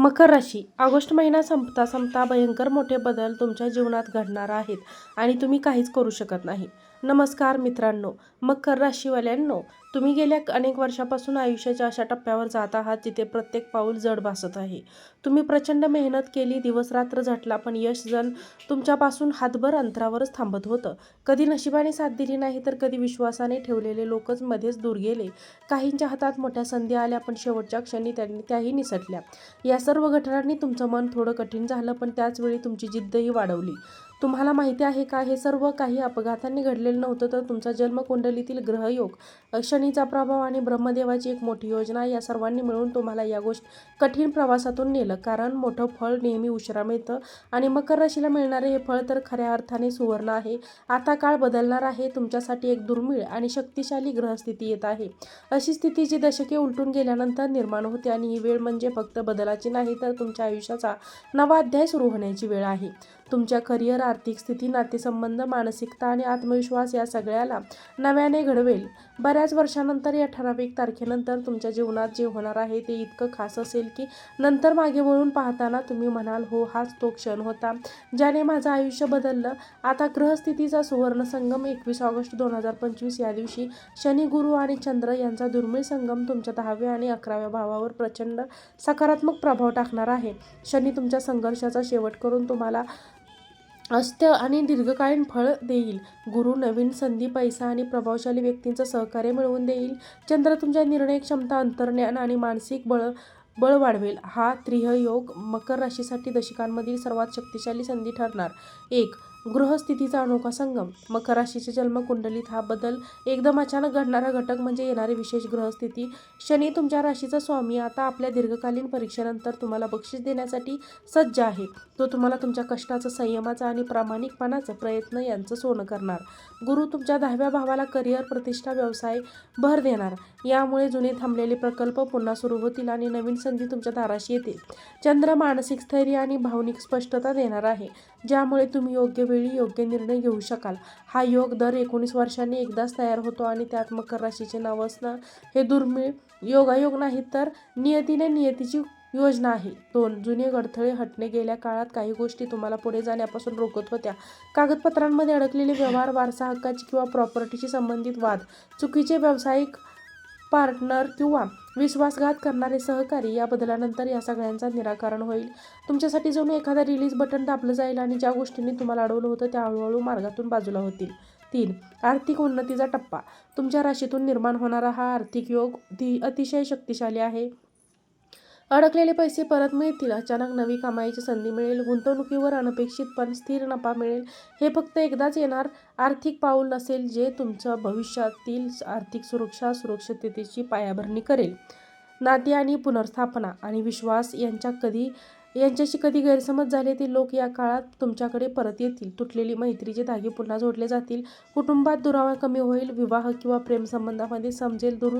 मकर राशी. ऑगस्ट महिना संपता संपता भयंकर मोठे बदल तुमच्या जीवनात घडणार आहेत आणि तुम्ही काहीच करू शकत नाही. नमस्कार मित्रांनो मकर राशीवाल्यांनो तुम्ही गेल्या अनेक वर्षापासून आयुष्याच्या अशा टप्प्यावर जात आहात जिथे प्रत्येक पाऊल जड भासत आहे. तुम्ही प्रचंड मेहनत केली दिवसरात्र झटला पण यश जण तुमच्यापासून हातभर अंतरावरच थांबत होतं. कधी नशिबाने साथ दिली नाही तर कधी विश्वासाने ठेवलेले लोकच मध्येच दूर गेले. काहींच्या हातात मोठ्या संधी आल्या पण शेवटच्या क्षणी त्यांनी त्याही निसटल्या. या सर्व घटनांनी तुमचं मन थोडं कठीण झालं पण त्याचवेळी तुमची जिद्दही वाढवली. तुम्हाला माहिती आहे का? हे सर्व काही अपघातांनी घडलेलं नव्हतं तर तुमचा जन्मकुंडलीतील ग्रहयोग शनीचा प्रभाव आणि ब्रह्मदेवाची एक मोठी योजना या सर्वांनी मिळून तुम्हाला या गोष्ट कठीण प्रवासातून नेलं. कारण मोठं फळ नेहमी उशिरा मिळतं आणि मकर राशीला मिळणारे हे फळ तर खऱ्या अर्थाने सुवर्ण आहे. आता काळ बदलणार आहे तुमच्यासाठी एक दुर्मिळ आणि शक्तिशाली ग्रहस्थिती येत आहे. अशी स्थिती जी दशके उलटून गेल्यानंतर निर्माण होते आणि ही वेळ म्हणजे फक्त बदलाची नाही तर तुमच्या आयुष्याचा नवा अध्याय सुरू होण्याची वेळ आहे. तुमच्या करिअर आर्थिक स्थिती नातेसंबंध मानसिकता आणि आत्मविश्वास या सगळ्याला नव्याने घडवेल. बऱ्याच वर्षानंतर या ठराविक तारखेनंतर तुमच्या जीवनात जे होणार आहे ते इतकं खास असेल की नंतर मागे वळून पाहताना तुम्ही म्हणाल हो हाच तो क्षण होता ज्याने माझं आयुष्य बदललं. आता ग्रहस्थितीचा सुवर्ण संगम एकवीस ऑगस्ट दोन हजार पंचवीस या दिवशी शनी गुरु आणि चंद्र यांचा दुर्मिळ संगम तुमच्या दहाव्या आणि अकराव्या भावावर प्रचंड सकारात्मक प्रभाव टाकणार आहे. शनी तुमच्या संघर्षाचा शेवट करून तुम्हाला अस्त्य आणि दीर्घकालीन फळ देईल. गुरु नवीन संधी पैसा आणि प्रभावशाली व्यक्तींचं सहकार्य मिळवून देईल. चंद्र तुमच्या निर्णय क्षमता अंतर्ज्ञान आणि मानसिक बळ बळ वाढवेल. हा त्रिह योग मकर राशीसाठी दशकांमधील सर्वात शक्तिशाली संधी ठरणार. एक गृहस्थितीचा अनोखा संगम. मकर राशीच्या जन्मकुंडलीत हा बदल एकदम अचानक घडणारा घटक म्हणजे येणारी विशेष ग्रहस्थिती शनी तुमच्या राशीचा स्वामी. आता आपल्या दीर्घकालीन परीक्षेनंतर तुम्हाला बक्षीस देण्यासाठी सज्ज आहे. तो तुम्हाला तुमच्या कष्टाचं संयमाचं आणि प्रामाणिकपणाचं प्रयत्न यांचं सोनं करणार. गुरु तुमच्या दहाव्या भावाला करिअर प्रतिष्ठा व्यवसाय भर देणार. यामुळे जुने थांबलेले प्रकल्प पुन्हा सुरू होतील आणि नवीन संधी तुमच्या दाराशी येतील. चंद्र मानसिक स्थैर्य आणि भावनिक स्पष्टता देणार आहे. ज्यामुळे तुम्ही योग्य वेळी योग्य निर्णय घेऊ शकाल. हा योग दर एकोणीस वर्षांनी एकदाच तयार होतो आणि त्यात मकर राशीचे नाव असणं हे दुर्मिळ योगायोग नाही तर नियतीने नियतीची योजना आहे. दोन जुने अडथळे हटणे. गेल्या काळात काही गोष्टी तुम्हाला पुढे जाण्यापासून रोखत होत्या. कागदपत्रांमध्ये अडकलेले व्यवहार वारसा हक्काची किंवा प्रॉपर्टीशी संबंधित वाद चुकीचे व्यावसायिक पार्टनर किंवा विश्वासघात करणारे सहकारी या बदलानंतर या सगळ्यांचा निराकरण होईल. तुमच्यासाठी जणू एखादा रिलीज बटन दाबलं जाईल आणि ज्या गोष्टींनी तुम्हाला अडवलं होतं त्या हळूहळू मार्गातून बाजूला होतील. तीन आर्थिक उन्नतीचा टप्पा. तुमच्या राशीतून निर्माण होणारा हा आर्थिक योग ती अतिशय शक्तिशाली आहे. अडकलेले पैसे परत मिळतील. अचानक नवी कमाईची संधी मिळेल. गुंतवणुकीवर अनपेक्षित पण स्थिर नफा मिळेल. हे फक्त एकदाच येणार आर्थिक पाऊल नसेल जे तुमचं भविष्यातील आर्थिक सुरक्षा सुरक्षिततेची पायाभरणी करेल. नाते आणि पुनर्स्थापना आणि विश्वास यांच्या कधी यांच्याशी कधी गैरसमज झाले ते लोक या काळात तुमच्याकडे परत येतील. तुटलेली मैत्रीचे धागे पुन्हा जोडले जातील. कुटुंबात दुरावा कमी होईल. विवाह किंवा प्रेमसंबंधामध्ये समजेल. दूर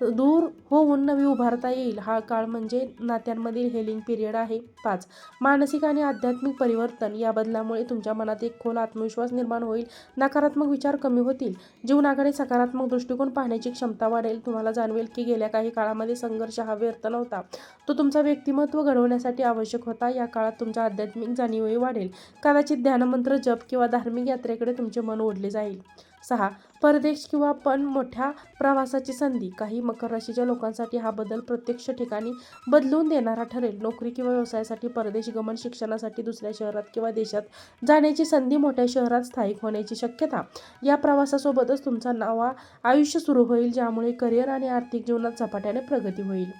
दूर होऊन नवी उभारता येईल. हा काळ म्हणजे नात्यांमधील हेलिंग पिरियड आहे. पाच. मानसिक आणि आध्यात्मिक परिवर्तन. या बदलामुळे तुमच्या मनात एक खोल आत्मविश्वास निर्माण होईल. नकारात्मक विचार कमी होतील. जीवनाकडे सकारात्मक दृष्टिकोन पाहण्याची क्षमता वाढेल. तुम्हाला जाणवेल की गेल्या काही काळामध्ये संघर्ष हा व्यर्थ नव्हता. तो तुमचा व्यक्तिमत्व घडवण्यासाठी आवश्यक होता. या काळात तुमच्या आध्यात्मिक जाणीवही वाढेल. कदाचित ध्यानमंत्र जप किंवा धार्मिक यात्रेकडे तुमचे मन ओढले जाईल. सहा परदेश किंवा पण मोठ्या प्रवासाची संधी. काही मकर राशीच्या लोकांसाठी हा बदल प्रत्यक्ष ठिकाणी बदलून देणारा ठरेल. नोकरी किंवा व्यवसायासाठी परदेश गमन शिक्षणासाठी दुसऱ्या शहरात किंवा देशात जाण्याची संधी मोठ्या शहरात स्थायिक होण्याची शक्यता. या प्रवासासोबतच तुमचा नवा आयुष्य सुरू होईल ज्यामुळे करिअर आणि आर्थिक जीवनात झपाट्याने प्रगती होईल.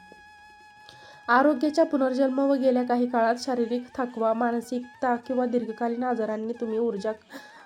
आरोग्याच्या पुनर्जन्म व गेल्या काही काळात शारीरिक थकवा मानसिकता किंवा दीर्घकालीन आजारांनी तुम्ही ऊर्जा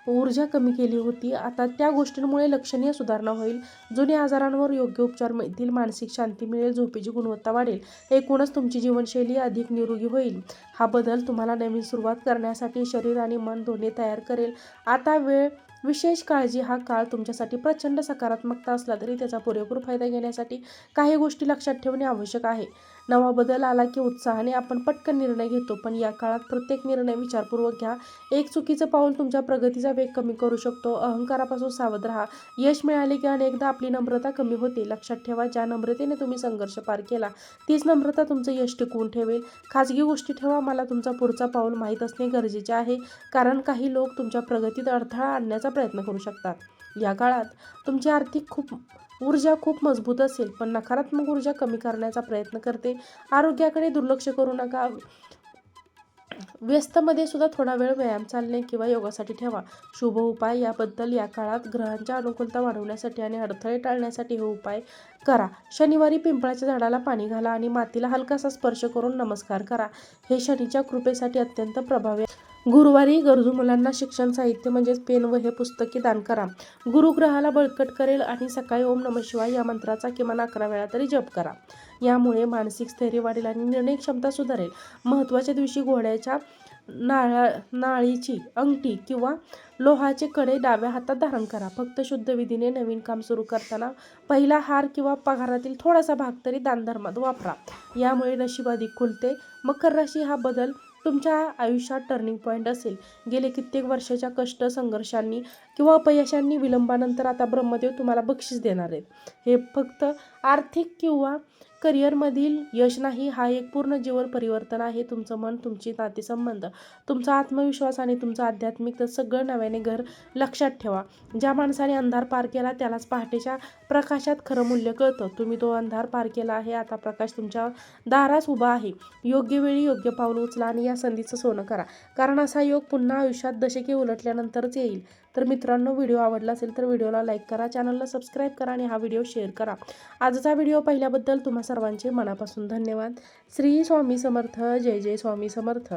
ऊर्जा कमी केली होती. आता त्या गोष्टींमुळे लक्षणीय सुधारणा होईल. जुन्या आजारांवर योग्य उपचार मिळतील. मानसिक शांती मिळेल. झोपेची गुणवत्ता वाढेल. एकूणच तुमची जीवनशैली अधिक निरोगी होईल. हा बदल तुम्हाला नवीन सुरुवात करण्यासाठी शरीर आणि मन दोन्ही तयार करेल. आता वेळ विशेष काळजी हा काळ तुमच्यासाठी प्रचंड सकारात्मकता असला तरी त्याचा पुरेपूर फायदा घेण्यासाठी काही गोष्टी लक्षात ठेवणे आवश्यक आहे. नवा बदल आला की उत्साहाने आपण पटकन निर्णय घेतो. पण या काळात प्रत्येक निर्णय विचारपूर्वक घ्या. एक चुकीचं पाऊल तुमच्या प्रगतीचा वेग कमी करू शकतो. अहंकारापासून सावध राहा. यश मिळाले की अनेकदा आपली नम्रता कमी होते. लक्षात ठेवा ज्या नम्रतेने तुम्ही संघर्ष पार केला तीच नम्रता तुमचं यश टिकवून ठेवेल. खाजगी गोष्टी ठेवा. मला तुमचा पुढचा पाऊल माहीत असणे गरजेचे आहे. कारण काही लोक तुमच्या प्रगतीत अडथळा आणण्याचा प्रयत्न करू शकतात. या काळात तुमची आर्थिक खूप ऊर्जा खूप मजबूत असेल पण नकारात्मक ऊर्जा कमी करण्याचा प्रयत्न करते. आरोग्याकडे दुर्लक्ष करू नका. व्यस्तमध्ये सुद्धा थोडा वेळ व्यायाम चालणे किंवा योगासाठी ठेवा. शुभ उपाय याबद्दल या काळात ग्रहांच्या अनुकूलता वाढवण्यासाठी आणि अडथळे टाळण्यासाठी हे उपाय करा. शनिवारी पिंपळाच्या झाडाला पाणी घाला आणि मातीला हलकासा स्पर्श करून नमस्कार करा. हे शनीच्या कृपेसाठी अत्यंत प्रभावी गुरुवारी गरजू मुलांना शिक्षण साहित्य म्हणजेच पेन व हे पुस्तके दान करा. गुरुग्रहाला बळकट करेल आणि सकाळी ओम नम शिवाय या मंत्राचा किमान अकरा वेळा तरी जप करा. यामुळे मानसिक स्थैर्य वाढेल आणि निर्णय क्षमता सुधारेल. महत्त्वाच्या दिवशी घोड्याच्या नाळा नाळीची अंगठी किंवा लोहाचे कडे डाव्या हातात धारण करा. फक्त शुद्ध विधीने नवीन काम सुरू करताना पहिला हार किंवा पगारातील थोडासा भाग तरी दानधर्मात वापरा. यामुळे नशीब अधिक खुलते. मकर राशी हा बदल तुमच्या आयुष्यात टर्निंग पॉईंट असेल. गेले कित्येक वर्षाच्या कष्ट संघर्षांनी किंवा अपयशांनी विलंबानंतर आता ब्रह्मदेव तुम्हाला बक्षीस देणार आहेत. हे फक्त आर्थिक किंवा करिअरमधील यश नाही हा एक पूर्ण जीवन परिवर्तन आहे तुमचं मन तुमची नातेसंबंध. तुमचा आत्मविश्वास आणि तुमचं आध्यात्मिक तर सगळं नव्याने घर लक्षात ठेवा. ज्या माणसाने अंधार पार केला त्यालाच पहाटेच्या प्रकाशात खरं मूल्य कळतं. तुम्ही तो अंधार पार केला आहे आता प्रकाश तुमच्या दारास उभा आहे. योग्य वेळी योग्य पाऊल उचला आणि या संधीचं सोनं करा. कारण असा योग पुन्हा आयुष्यात दशके उलटल्यानंतरच येईल. तर मित्रांनो व्हिडिओ आवडला असेल तर व्हिडिओला लाईक करा चॅनलला सबस्क्राईब करा आणि हा व्हिडिओ शेअर करा. आजचा व्हिडिओ पाहिल्याबद्दल तुम्हाला सर्वांचे मनापासून धन्यवाद. श्री स्वामी समर्थ जय जय स्वामी समर्थ.